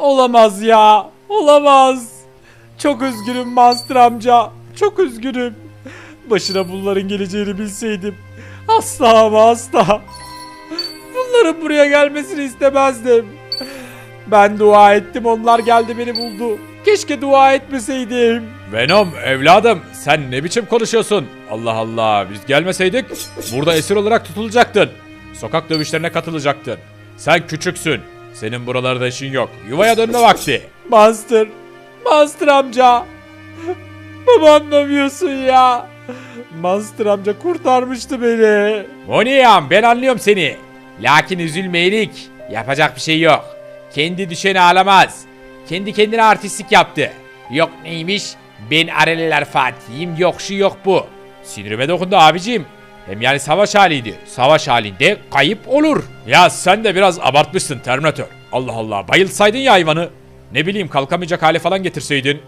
Olamaz ya. Olamaz. Çok üzgünüm Master amca. Çok üzgünüm. Başına bunların geleceğini bilseydim. Asla ama asla. Bunların buraya gelmesini istemezdim. Ben dua ettim onlar geldi beni buldu. Keşke dua etmeseydim. Venom evladım sen ne biçim konuşuyorsun? Allah Allah biz gelmeseydik burada esir olarak tutulacaktın. Sokak dövüşlerine katılacaktın. Sen küçüksün. Senin buralarda işin yok. Yuvaya dönme vakti. Master. Master amca. Baba anlamıyorsun ya. Master amca kurtarmıştı beni. Moniyam ben anlıyorum seni. Lakin üzülmeyelik. Yapacak bir şey yok. Kendi düşeni ağlamaz. Kendi kendine artistlik yaptı. Yok neymiş? Ben Areliler Fatih'im yok şu yok bu. Sinirime dokundu abicim. Hem yani savaş haliydi. Savaş halinde kayıp olur. Ya sen de biraz abartmışsın Terminator. Allah Allah bayılsaydın ya hayvanı. Ne bileyim kalkamayacak hale falan getirseydin. Cık.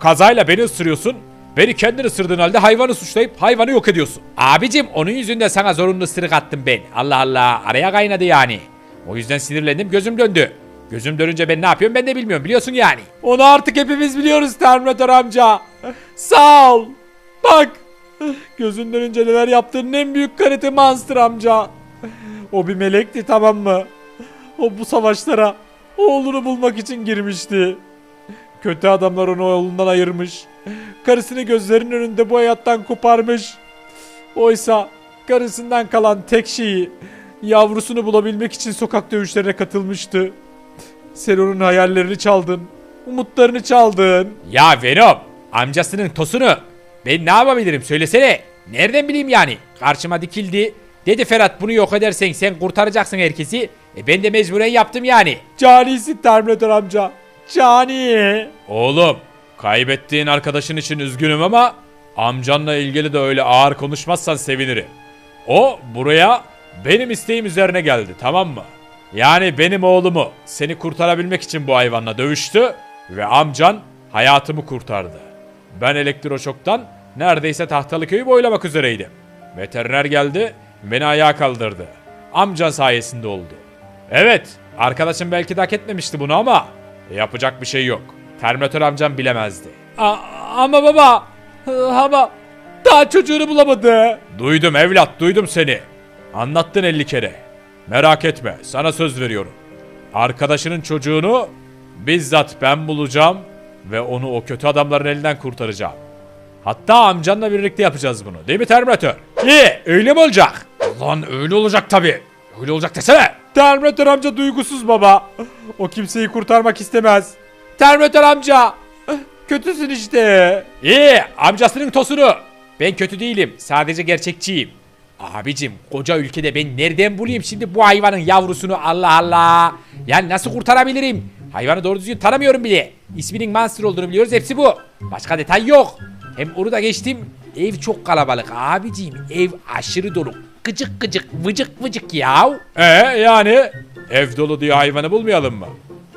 Kazayla beni ısırıyorsun. Beni kendin ısırdığın halde hayvanı suçlayıp hayvanı yok ediyorsun. Abicim onun yüzünden sana zorunlu ısırık attım ben. Allah Allah araya kaynadı yani. O yüzden sinirlendim gözüm döndü. Gözüm dönünce ben ne yapıyorum ben de bilmiyorum biliyorsun yani. Onu artık hepimiz biliyoruz Terminator amca. Sağ ol. Bak. Gözünden önce neler yaptığının en büyük kanıtı Monster amca. O bir melekti tamam mı? O bu savaşlara oğlunu bulmak için girmişti. Kötü adamlar onu oğlundan ayırmış. Karısını gözlerinin önünde bu hayattan koparmış. Oysa karısından kalan tek şeyi yavrusunu bulabilmek için sokak dövüşlerine katılmıştı. Sen onun hayallerini çaldın. Umutlarını çaldın. Ya Venom amcasının tosunu ben ne yapabilirim söylesene. Nereden bileyim yani karşıma dikildi. Dedi Ferhat bunu yok edersen sen kurtaracaksın herkesi. E ben de mecburen yaptım yani. Canisin Terminator amca. Cani. Oğlum kaybettiğin arkadaşın için üzgünüm ama amcanla ilgili de öyle ağır konuşmazsan sevinirim. O buraya benim isteğim üzerine geldi tamam mı? Yani benim oğlumu seni kurtarabilmek için bu hayvanla dövüştü ve amcan hayatımı kurtardı. Ben elektroşoktan neredeyse tahtalı köyü boylamak üzereydim. Veteriner geldi beni ayağa kaldırdı. Amcan sayesinde oldu. Evet arkadaşım belki de hak etmemişti bunu ama yapacak bir şey yok. Terminator amcam bilemezdi. A- ama baba. Ama daha çocuğunu bulamadı. Duydum evlat duydum seni. Anlattın 50 kere. Merak etme sana söz veriyorum. Arkadaşının çocuğunu bizzat ben bulacağım ve onu o kötü adamların elinden kurtaracağım. Hatta amcanla birlikte yapacağız bunu. Değil mi Terminator? İyi öyle mi olacak? Lan öyle olacak tabi. Öyle olacak desene. Terminator amca duygusuz baba. O kimseyi kurtarmak istemez. Terminator amca. Kötüsün işte. İyi amcasının tosunu. Ben kötü değilim sadece gerçekçiyim. Abicim koca ülkede ben nereden bulayım şimdi bu hayvanın yavrusunu Allah Allah. Yani nasıl kurtarabilirim? Hayvanı doğru düzgün tanımıyorum bile. İsminin Monster olduğunu biliyoruz hepsi bu. Başka detay yok. Hem onu da geçtim. Ev çok kalabalık abicim. Ev aşırı dolu. Gıcık gıcık vıcık vıcık yav. Ee yani ev dolu diye hayvanı bulmayalım mı?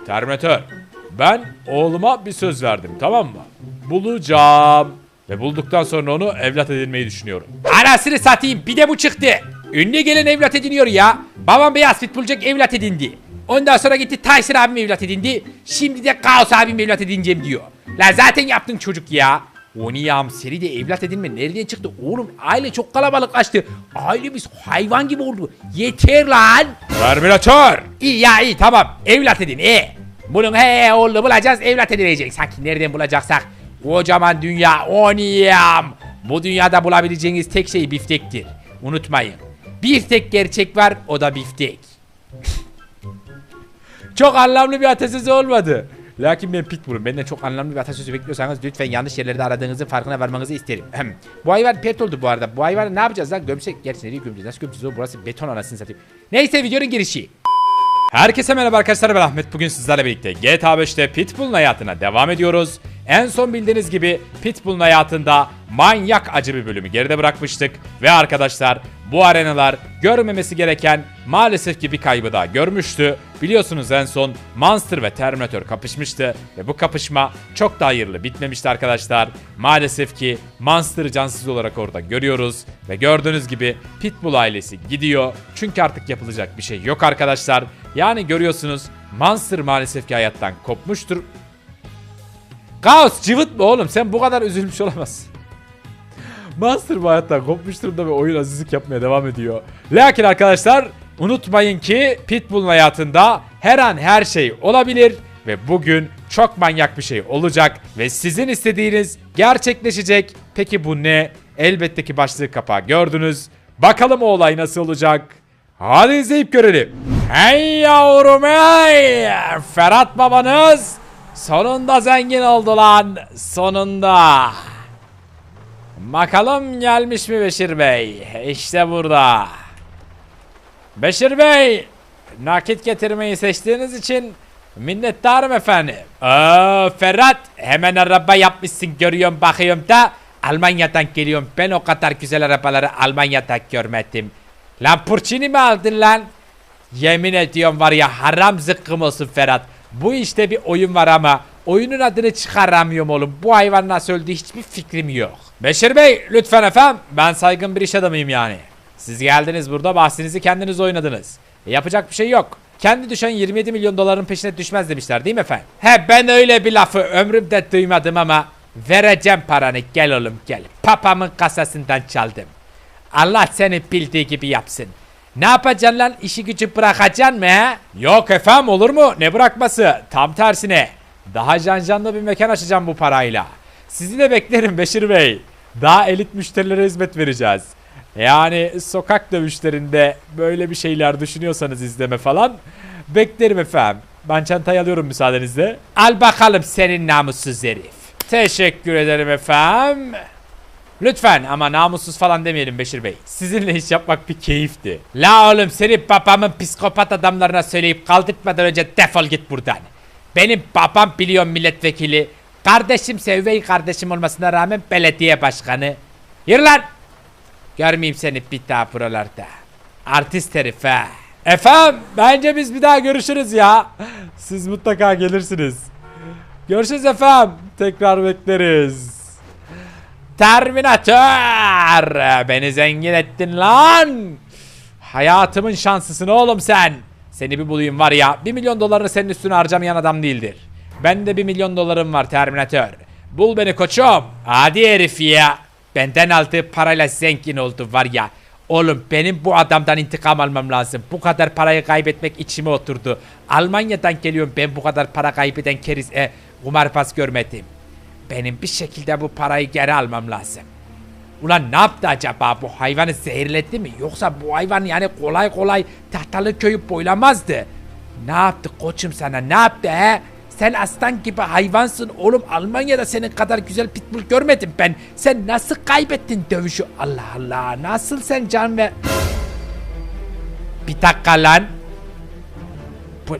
Terminator ben oğluma bir söz verdim tamam mı? Bulacağım. Ve bulduktan sonra onu evlat edinmeyi düşünüyorum. Anasını satayım bir de bu çıktı. Ünlü gelen evlat ediniyor ya. Babam beyaz futbolcuk evlat edindi. Ondan sonra gitti Tyson abim evlat edindi. Şimdi de Kaos abim evlat edineceğim diyor. La zaten yaptın çocuk ya. O niyam seri de evlat edinme nereden çıktı? Oğlum aile çok kalabalıklaştı. Ailemiz hayvan gibi oldu. Yeter lan. Terminator. İyi ya iyi tamam evlat edin iyi. Bunun he oğlunu bulacağız evlat edinecek. Sanki nereden bulacaksak. Kocaman dünya oniyam. Bu dünyada bulabileceğiniz tek şey biftektir. Unutmayın. Bir tek gerçek var o da biftek. çok anlamlı bir atasözü olmadı. Lakin ben Pitbull'um. Benden çok anlamlı bir atasözü bekliyorsanız lütfen yanlış yerlerde aradığınızın farkına varmanızı isterim. Bu hayvan pet oldu bu arada. Bu hayvanı ne yapacağız lan? Gömsek. Gerçi nereye gömeceğiz? Nasıl gömeceğiz? Burası beton anasını satayım. Neyse videonun girişi. Herkese merhaba arkadaşlar ben Ahmet. Bugün sizlerle birlikte GTA 5'te Pitbull'un hayatına devam ediyoruz. En son bildiğiniz gibi Pitbull'un hayatında manyak acı bir bölümü geride bırakmıştık. Ve arkadaşlar bu arenalar görmemesi gereken maalesef ki bir kaybı daha görmüştü. Biliyorsunuz en son Monster ve Terminator kapışmıştı ve bu kapışma çok da hayırlı bitmemişti arkadaşlar. Maalesef ki Monster'ı cansız olarak orada görüyoruz ve gördüğünüz gibi Pitbull ailesi gidiyor. Çünkü artık yapılacak bir şey yok arkadaşlar. Yani görüyorsunuz Monster maalesef ki hayattan kopmuştur. Kaos cıvıtma oğlum sen bu kadar üzülmüş olamazsın. Monster bu hayattan kopmuş durumda ve oyun azizlik yapmaya devam ediyor. Lakin arkadaşlar unutmayın ki Pitbull'un hayatında her an her şey olabilir ve bugün çok manyak bir şey olacak ve sizin istediğiniz gerçekleşecek. Peki bu ne? Elbette ki başlığı kapağı gördünüz. Bakalım o olay nasıl olacak? Hadi izleyip görelim. Hey yavrum hey! Ferhat babanız sonunda zengin oldu lan. Sonunda. Bakalım gelmiş mi Beşir Bey? İşte burada. Beşir Bey, nakit getirmeyi seçtiğiniz için minnettarım efendim. Aa, Ferhat, hemen araba yapmışsın görüyorum bakıyorum da Almanya'dan geliyorum. Ben o kadar güzel arabaları Almanya'da görmedim. Lamborghini mi aldın lan? Yemin ediyorum var ya haram zıkkım olsun Ferhat. Bu işte bir oyun var ama oyunun adını çıkaramıyorum oğlum. Bu hayvan nasıl öldü hiçbir fikrim yok. Beşir Bey lütfen efendim. Ben saygın bir iş adamıyım yani. Siz geldiniz burada bahsinizi kendiniz oynadınız. E, yapacak bir şey yok. Kendi düşen 27 milyon doların peşine düşmez demişler değil mi efendim? He ben öyle bir lafı ömrümde duymadım ama vereceğim paranı gel oğlum gel. Papamın kasasından çaldım. Allah seni bildiği gibi yapsın. Ne yapacaksın lan? İşi gücü bırakacaksın mı he? Yok efendim olur mu? Ne bırakması? Tam tersine. Daha cancanlı bir mekan açacağım bu parayla. Sizi de beklerim Beşir Bey. Daha elit müşterilere hizmet vereceğiz. Yani sokak dövüşlerinde böyle bir şeyler düşünüyorsanız izleme falan beklerim efendim. Ben çantayı alıyorum müsaadenizle. Al bakalım senin namussuz herif. Teşekkür ederim efendim. Lütfen ama namussuz falan demeyelim Beşir Bey. Sizinle iş yapmak bir keyifti. La oğlum seni babamın psikopat adamlarına söyleyip kaldırtmadan önce defol git buradan. Benim babam biliyorum milletvekili. Kardeşim Sevvey kardeşim olmasına rağmen belediye başkanı. Yürü lan. Görmeyeyim seni bir daha buralarda. Artist herif ha. Efendim bence biz bir daha görüşürüz ya. Siz mutlaka gelirsiniz. Görüşürüz efendim. Tekrar bekleriz. Terminator! Beni zengin ettin lan! Hayatımın şanslısın oğlum sen. Seni bir bulayım var ya. Bir milyon dolarını senin üstüne harcamayan adam değildir. Ben de bir milyon dolarım var Terminator. Bul beni koçum. Hadi herif ya. Benden aldığı parayla zengin oldu var ya. Oğlum benim bu adamdan intikam almam lazım. Bu kadar parayı kaybetmek içime oturdu. Almanya'dan geliyorum ben bu kadar para kaybeden keriz e, kumarbaz görmedim. Benim bir şekilde bu parayı geri almam lazım. Ulan ne yaptı acaba bu hayvanı zehirledi mi? Yoksa bu hayvan yani kolay kolay tahtalı köyü boylamazdı. Ne yaptı koçum sana ne yaptı he? Sen aslan gibi hayvansın oğlum Almanya'da senin kadar güzel pitbull görmedim ben. Sen nasıl kaybettin dövüşü? Allah Allah nasıl sen can ve... Bir dakika lan. Bu,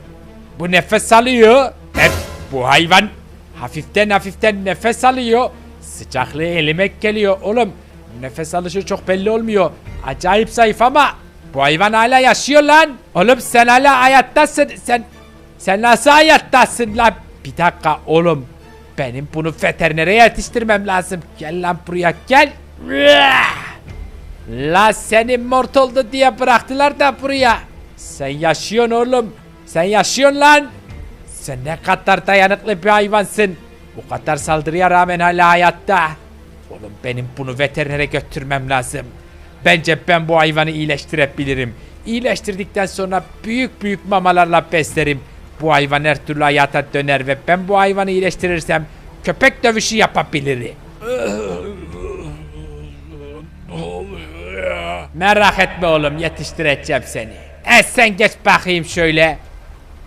bu nefes alıyor. Hep bu hayvan hafiften hafiften nefes alıyor. Sıcaklığı elime geliyor oğlum. Nefes alışı çok belli olmuyor. Acayip zayıf ama bu hayvan hala yaşıyor lan. Oğlum sen hala hayattasın. Sen sen nasıl hayattasın lan? Bir dakika oğlum. Benim bunu veterinere yetiştirmem lazım. Gel lan buraya gel. La seni mort oldu diye bıraktılar da buraya. Sen yaşıyorsun oğlum. Sen yaşıyorsun lan. Sen ne kadar dayanıklı bir hayvansın. Bu kadar saldırıya rağmen hala hayatta. Oğlum benim bunu veterinere götürmem lazım. Bence ben bu hayvanı iyileştirebilirim. İyileştirdikten sonra büyük büyük mamalarla beslerim. Bu hayvan her türlü hayata döner ve ben bu hayvanı iyileştirirsem köpek dövüşü yapabilirim. Merak etme oğlum yetiştireceğim seni. E sen geç bakayım şöyle.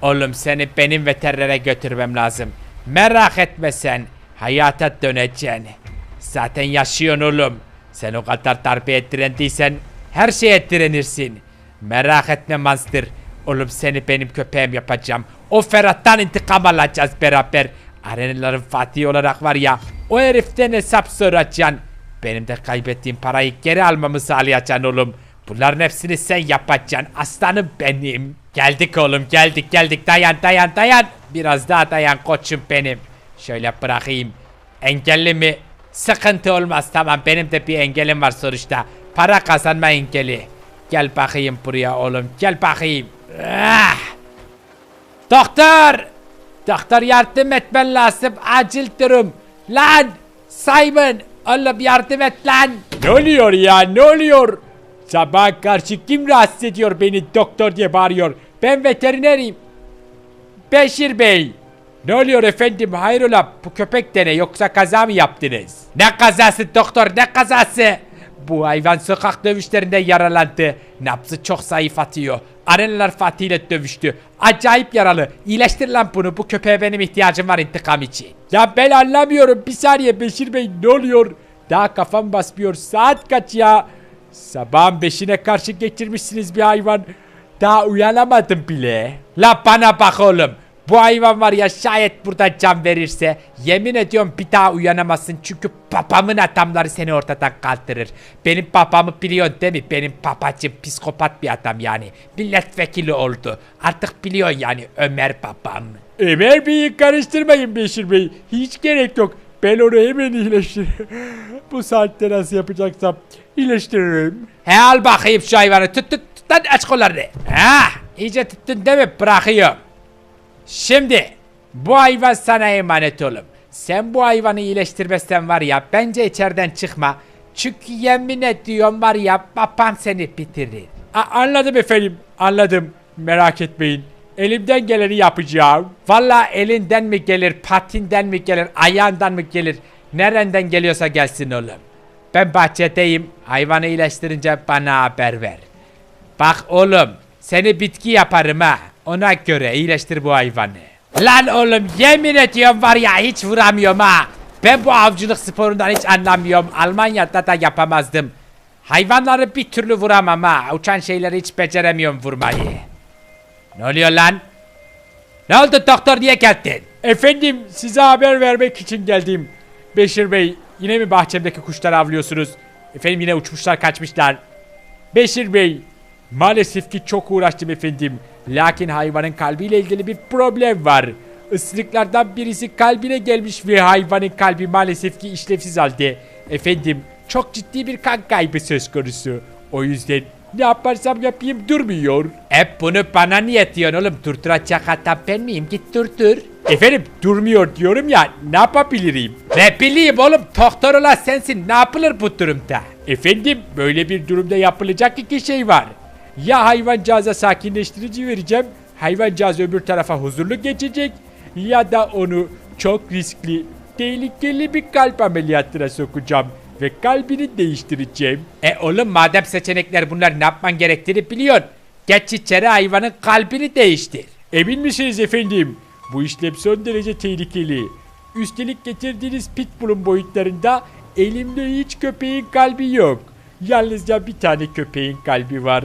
Oğlum seni benim veterinere götürmem lazım. Merak etme sen. Hayata döneceksin. Zaten yaşıyorsun oğlum. Sen o kadar darbe direndiysen her şeye direnirsin. Merak etme Monster. Oğlum seni benim köpeğim yapacağım. O Ferhat'tan intikam alacağız beraber. Arenaların Fatih olarak var ya. O heriften hesap soracaksın. Benim de kaybettiğim parayı geri almamı sağlayacaksın oğlum. Bunların hepsini sen yapacaksın. Aslanım benim. Geldik oğlum geldik geldik. Dayan dayan dayan. Biraz daha dayan koçum benim. Şöyle bırakayım. Engelli mi? Sıkıntı olmaz tamam benim de bir engelim var sonuçta. Para kazanma engeli. Gel bakayım buraya oğlum gel bakayım. Ah! Doktor! Doktor yardım etmen lazım. Acil durum. Lan! Simon! Oğlum yardım et lan. Ne oluyor ya ne oluyor? Sabah karşı kim rahatsız ediyor beni doktor diye bağırıyor. Ben veterinerim. Beşir Bey. Ne oluyor efendim hayrola bu köpek de ne yoksa kaza mı yaptınız? Ne kazası doktor ne kazası? Bu hayvan sokak dövüşlerinde yaralandı. Nabzı çok zayıf atıyor. Arenalar Fatih ile dövüştü. Acayip yaralı. İyileştir lan bunu. Bu köpeğe benim ihtiyacım var intikam için. Ya ben anlamıyorum bir saniye Beşir Bey ne oluyor? Daha kafam basmıyor saat kaç ya? Sabahın beşine karşı getirmişsiniz bir hayvan. Daha uyanamadım bile. La bana bak oğlum. Bu hayvan var ya şayet burada can verirse yemin ediyorum bir daha uyanamazsın çünkü papamın adamları seni ortadan kaldırır. Benim papamı biliyorsun değil mi? Benim papacım psikopat bir adam yani. Milletvekili oldu. Artık biliyorsun yani Ömer babam. Ömer Bey'i karıştırmayın Beşir Bey. Hiç gerek yok. Ben onu hemen iyileştiririm. Bu saatte nasıl yapacaksam iyileştiririm. He al bakayım şu hayvanı tut tut tut lan aç kollarını. Ha iyice tuttun değil mi? Bırakıyorum. Şimdi bu hayvan sana emanet oğlum. Sen bu hayvanı iyileştirmezsen var ya bence içeriden çıkma. Çünkü yemin ediyorum var ya babam seni bitirir. A- anladım efendim. Anladım. Merak etmeyin. Elimden geleni yapacağım. Valla elinden mi gelir, patinden mi gelir, ayağından mı gelir, nereden geliyorsa gelsin oğlum. Ben bahçedeyim, hayvanı iyileştirince bana haber ver. Bak oğlum, seni bitki yaparım ha. Ona göre iyileştir bu hayvanı. Lan oğlum yemin ediyorum var ya hiç vuramıyorum ha. Ben bu avcılık sporundan hiç anlamıyorum. Almanya'da da yapamazdım. Hayvanları bir türlü vuramam ha. Uçan şeyleri hiç beceremiyorum vurmayı. Ne oluyor lan? Ne oldu doktor diye geldin? Efendim size haber vermek için geldim. Beşir Bey yine mi bahçemdeki kuşları avlıyorsunuz? Efendim yine uçmuşlar kaçmışlar. Beşir Bey maalesef ki çok uğraştım efendim. Lakin hayvanın kalbiyle ilgili bir problem var. Isırıklardan birisi kalbine gelmiş ve hayvanın kalbi maalesef ki işlevsiz halde. Efendim çok ciddi bir kan kaybı söz konusu. O yüzden ne yaparsam yapayım durmuyor. Hep bunu bana niye diyorsun oğlum? Durduracak adam ben miyim? Git durdur. Efendim durmuyor diyorum ya ne yapabilirim? Ne bileyim oğlum doktor olan sensin. Ne yapılır bu durumda? Efendim böyle bir durumda yapılacak iki şey var. Ya hayvancağıza sakinleştirici vereceğim, hayvancağız öbür tarafa huzurlu geçecek ya da onu çok riskli, tehlikeli bir kalp ameliyatına sokacağım ve kalbini değiştireceğim. E oğlum madem seçenekler bunlar ne yapman gerektiğini biliyorsun. Geç içeri hayvanın kalbini değiştir. Emin misiniz efendim? Bu işlem son derece tehlikeli. Üstelik getirdiğiniz pitbull'un boyutlarında elimde hiç köpeğin kalbi yok. Yalnızca bir tane köpeğin kalbi var.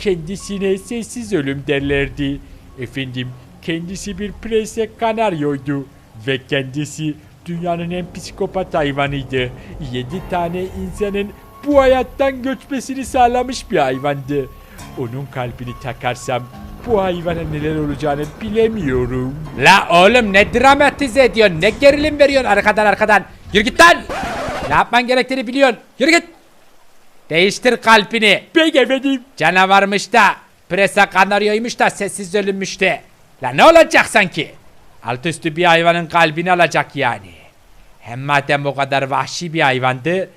Kendisine sessiz ölüm derlerdi. Efendim kendisi bir prese kanaryoydu. Ve kendisi dünyanın en psikopat hayvanıydı. Yedi tane insanın bu hayattan göçmesini sağlamış bir hayvandı. Onun kalbini takarsam bu hayvana neler olacağını bilemiyorum. La oğlum ne dramatize ediyorsun? Ne gerilim veriyorsun arkadan arkadan? Yürü git lan! Ne yapman gerektiğini biliyorsun. Yürü git! Değiştir kalbini. Peki efendim. Canavarmış da, presa kanaryoymuş da sessiz ölünmüş de. La ne olacak sanki? Alt üstü bir hayvanın kalbini alacak yani. Hem madem o kadar vahşi bir hayvandı,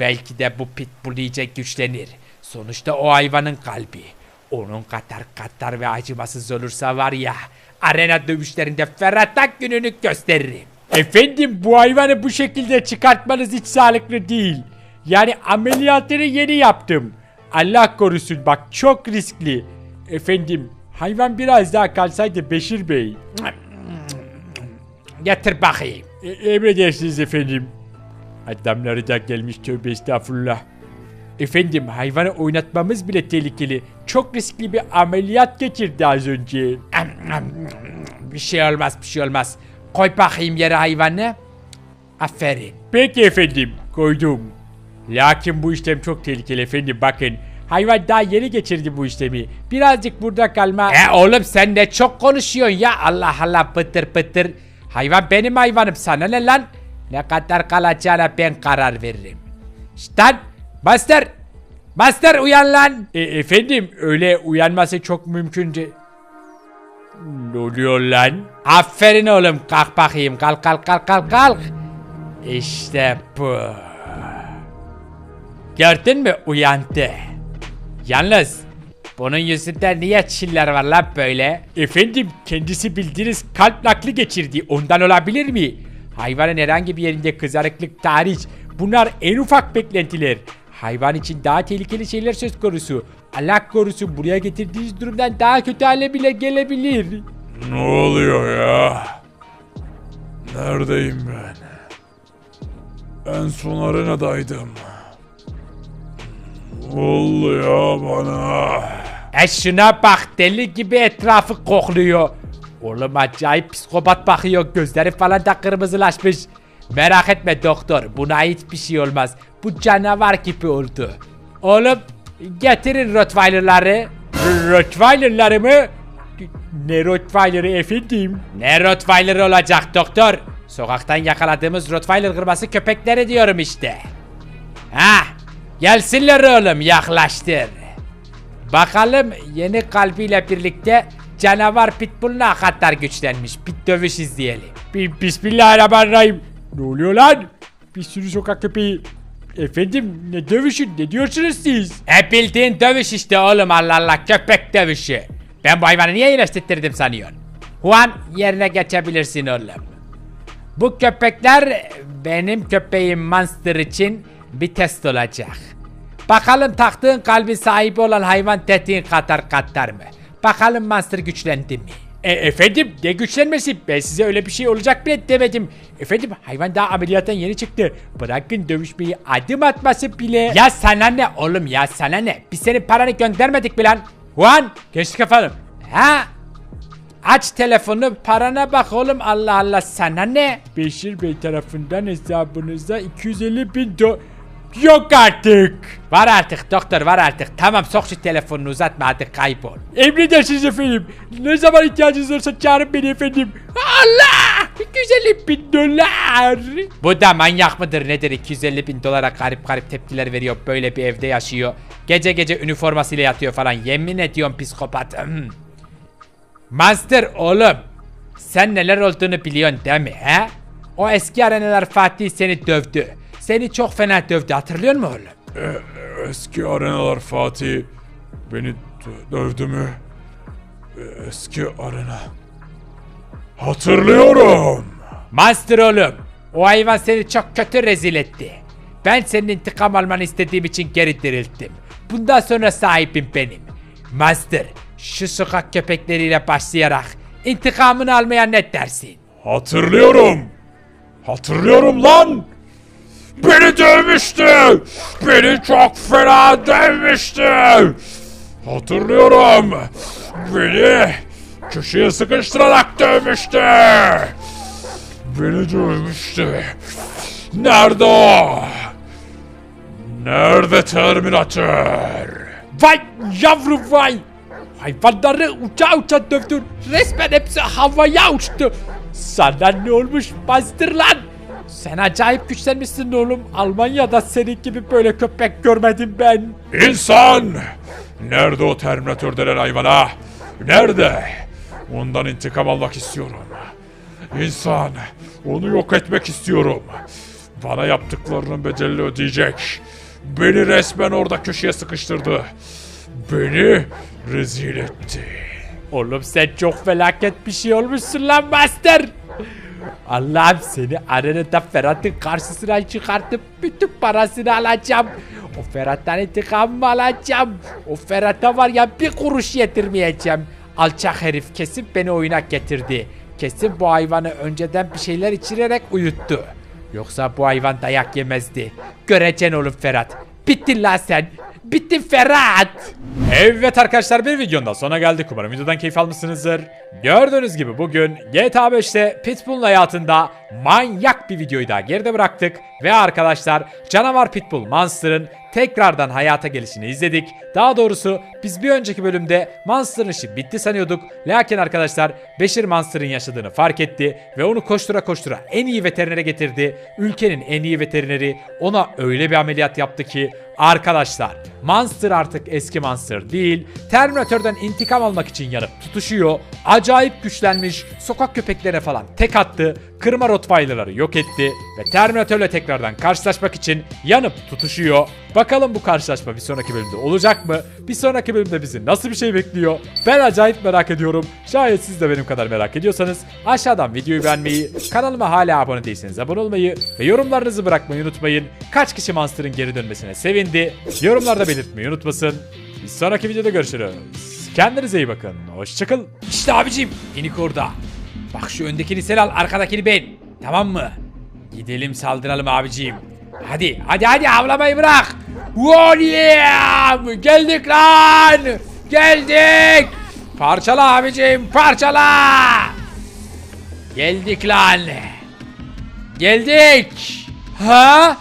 belki de bu pitbull iyice güçlenir. Sonuçta o hayvanın kalbi. Onun kadar katlar ve acımasız olursa var ya, arena dövüşlerinde ferhatak gününü gösteririm. Efendim bu hayvanı bu şekilde çıkartmanız hiç sağlıklı değil. Yani ameliyatını yeni yaptım. Allah korusun bak çok riskli. Efendim hayvan biraz daha kalsaydı Beşir Bey. Getir bakayım. E, emredersiniz efendim. Adamları da gelmiş tövbe estağfurullah. Efendim hayvanı oynatmamız bile tehlikeli. Çok riskli bir ameliyat geçirdi az önce. Bir şey olmaz bir şey olmaz. Koy bakayım yere hayvanı. Aferin. Peki efendim koydum. Lakin bu işlem çok tehlikeli efendim bakın. Hayvan daha yeni geçirdi bu işlemi. Birazcık burada kalma. E oğlum sen ne çok konuşuyorsun ya Allah Allah pıtır pıtır. Hayvan benim hayvanım sana ne lan? Ne kadar kalacağına ben karar veririm. Lan Master! Master uyan lan! E, efendim öyle uyanması çok mümkün. de- Ne oluyor lan? Aferin oğlum kalk bakayım kalk kalk kalk kalk kalk. İşte bu. Gördün mü uyandı. Yalnız bunun yüzünde niye çiller var lan böyle? Efendim kendisi bildiğiniz kalp nakli geçirdi ondan olabilir mi? Hayvanın herhangi bir yerinde kızarıklık tarih bunlar en ufak beklentiler. Hayvan için daha tehlikeli şeyler söz konusu. Allah korusun buraya getirdiğiniz durumdan daha kötü hale bile gelebilir. Ne oluyor ya? Neredeyim ben? En son arenadaydım. Oluyor bana? E şuna bak deli gibi etrafı kokluyor. Oğlum acayip psikopat bakıyor gözleri falan da kırmızılaşmış. Merak etme doktor buna hiçbir şey olmaz. Bu canavar gibi oldu. Oğlum getirin Rottweiler'ları. Rottweiler'ları mı? Ne Rottweiler'ı efendim? Ne Rottweiler'ı olacak doktor? Sokaktan yakaladığımız Rottweiler kırması köpekleri diyorum işte. Ha, gelsinler oğlum yaklaştır. Bakalım yeni kalbiyle birlikte canavar Pitbull ne kadar güçlenmiş. Bir dövüş izleyelim. Bismillahirrahmanirrahim. Ne oluyor lan? Bir sürü sokak köpeği. Efendim ne dövüşün ne diyorsunuz siz? E bildiğin dövüş işte oğlum Allah Allah köpek dövüşü. Ben bu hayvanı niye iyileştirdim sanıyorsun? Juan yerine geçebilirsin oğlum. Bu köpekler benim köpeğim Monster için bir test olacak. Bakalım taktığın kalbin sahibi olan hayvan dediğin kadar katlar mı? Bakalım Monster güçlendi mi? E, efendim ne güçlenmesi? Ben size öyle bir şey olacak bile demedim. Efendim hayvan daha ameliyattan yeni çıktı. Bırakın dövüşmeyi adım atması bile. Ya sana ne oğlum ya sana ne? Biz senin paranı göndermedik mi lan? Juan geçtik efendim. Ha Aç telefonu parana bak oğlum Allah Allah sana ne? Beşir Bey tarafından hesabınıza 250 bin do... Yok artık. Var artık doktor var artık. Tamam sok şu telefonunu uzatma hadi kaybol. Emredersiniz efendim. Ne zaman ihtiyacınız olursa çağırın beni efendim. Allah! 250 bin dolar. Bu da manyak mıdır nedir 250 bin dolara garip garip tepkiler veriyor. Böyle bir evde yaşıyor. Gece gece üniformasıyla yatıyor falan. Yemin ediyorum psikopat. Hmm. Monster oğlum. Sen neler olduğunu biliyorsun değil mi he? O eski arenalar Fatih seni dövdü. Seni çok fena dövdü hatırlıyor musun oğlum? E, eski arenalar Fatih beni dö- dövdü mü? E, Eski arena. Hatırlıyorum. Monster oğlum. O hayvan seni çok kötü rezil etti. Ben senin intikam almanı istediğim için geri dirilttim. Bundan sonra sahibim benim. Monster, şu sokak köpekleriyle başlayarak intikamını almaya ne dersin? Hatırlıyorum. Hatırlıyorum lan. Beni dövmüştü. Beni çok fena dövmüştü. Hatırlıyorum. Beni köşeye sıkıştırarak dövmüştü. Beni dövmüştü. Nerede o? Nerede Terminator? Vay yavrum vay! Hayvanları uça uça dövdün. Resmen hepsi havaya uçtu. Sana ne olmuş bastır lan? Sen acayip güçlenmişsin oğlum. Almanya'da senin gibi böyle köpek görmedim ben. İnsan! Nerede o Terminator denen hayvana? Nerede? Ondan intikam almak istiyorum. İnsan! Onu yok etmek istiyorum. Bana yaptıklarının bedelini ödeyecek. Beni resmen orada köşeye sıkıştırdı. Beni rezil etti. Oğlum sen çok felaket bir şey olmuşsun lan Master. Allah'ım seni arenada Ferhat'ın karşısına çıkartıp bütün parasını alacağım. O Ferhat'tan intikamımı alacağım. O Ferhat'a var ya bir kuruş yetirmeyeceğim. Alçak herif kesin beni oyuna getirdi. Kesin bu hayvanı önceden bir şeyler içirerek uyuttu. Yoksa bu hayvan dayak yemezdi. Göreceksin oğlum Ferhat. Bittin lan sen. Bittin Ferhat. Evet arkadaşlar bir videonun sona geldik. Umarım videodan keyif almışsınızdır. Gördüğünüz gibi bugün GTA 5'te Pitbull'un hayatında manyak bir videoyu daha geride bıraktık ve arkadaşlar canavar Pitbull Monster'ın tekrardan hayata gelişini izledik. Daha doğrusu biz bir önceki bölümde Monster'ın işi bitti sanıyorduk. Lakin arkadaşlar Beşir Monster'ın yaşadığını fark etti ve onu koştura koştura en iyi veterinere getirdi. Ülkenin en iyi veterineri ona öyle bir ameliyat yaptı ki Arkadaşlar Monster artık eski Monster değil. Terminator'dan intikam almak için yanıp tutuşuyor. Acayip güçlenmiş. Sokak köpeklerine falan tek attı. Kırma Rottweiler'ları yok etti. Ve Terminator'la tekrardan karşılaşmak için yanıp tutuşuyor. Bakalım bu karşılaşma bir sonraki bölümde olacak mı? Bir sonraki bölümde bizi nasıl bir şey bekliyor? Ben acayip merak ediyorum. Şayet siz de benim kadar merak ediyorsanız aşağıdan videoyu beğenmeyi, kanalıma hala abone değilseniz abone olmayı ve yorumlarınızı bırakmayı unutmayın. Kaç kişi Monster'ın geri dönmesine sevindi? Yorumlarda belirtmeyi unutmasın. Bir sonraki videoda görüşürüz. Kendinize iyi bakın. Hoşçakalın. İşte abicim. Enik orada. Bak şu öndekini sen al arkadakini ben. Tamam mı? Gidelim saldıralım abicim. Hadi hadi hadi avlamayı bırak. William geldik lan. Geldik. Parçala abicim parçala. Geldik lan. Geldik. Ha?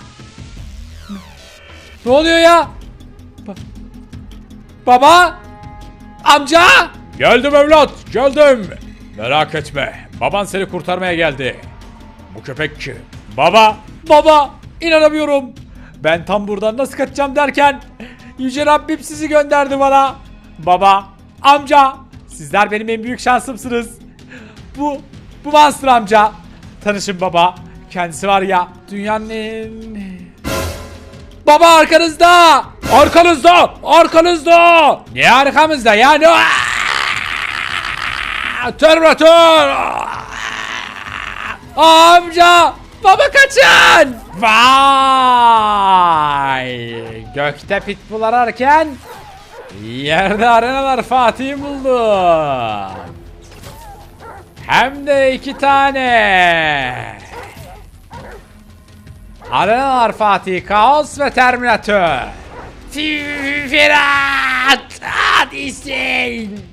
Ne oluyor ya? Ba- Baba? Amca? Geldim evlat, geldim. Merak etme, baban seni kurtarmaya geldi. Bu köpek kim? Baba, baba, inanamıyorum. Ben tam buradan nasıl kaçacağım derken Yüce Rabbim sizi gönderdi bana. Baba, amca, sizler benim en büyük şansımsınız. Bu, bu Monster amca. Tanışın baba. Kendisi var ya dünyanın en... Baba arkanızda! Arkanızda! Arkanızda! Ne arkamızda ya? Ne? Terminator! Amca! Baba kaçın! Vay! Gökte pitbull ararken yerde arenalar Fatih buldu. Hem de iki tane. Arenalar Fatih, Kaos ve Terminator. Firat! Hadi sen!